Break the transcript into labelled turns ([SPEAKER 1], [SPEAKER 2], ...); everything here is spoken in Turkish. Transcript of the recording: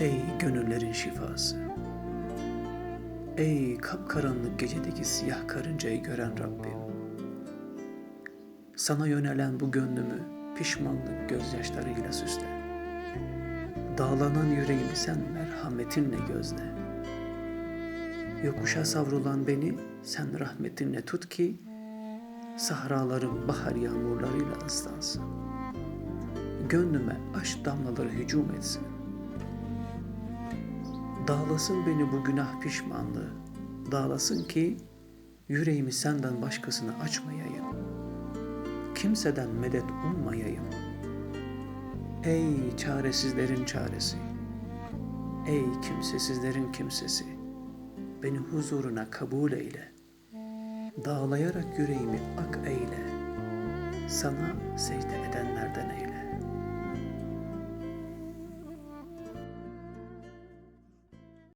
[SPEAKER 1] Ey gönüllerin şifası. Ey kapkaranlık gecedeki siyah karıncayı gören Rabbim. Sana yönelen bu gönlümü pişmanlık gözyaşlarıyla süsle. Dağlanan yüreğimi sen merhametinle gözle. Yokuşa savrulan beni sen rahmetinle tut ki sahralarım bahar yağmurlarıyla ıslansın. Gönlüme aşk damlaları hücum etsin. Dağlasın beni bu günah pişmanlığı. Dağlasın ki yüreğimi senden başkasına açmayayım. Kimseden medet ummayayım. Ey çaresizlerin çaresi. Ey kimsesizlerin kimsesi. Beni huzuruna kabul eyle. Dağlayarak yüreğimi ak eyle. Sana secde edenlerden eyle.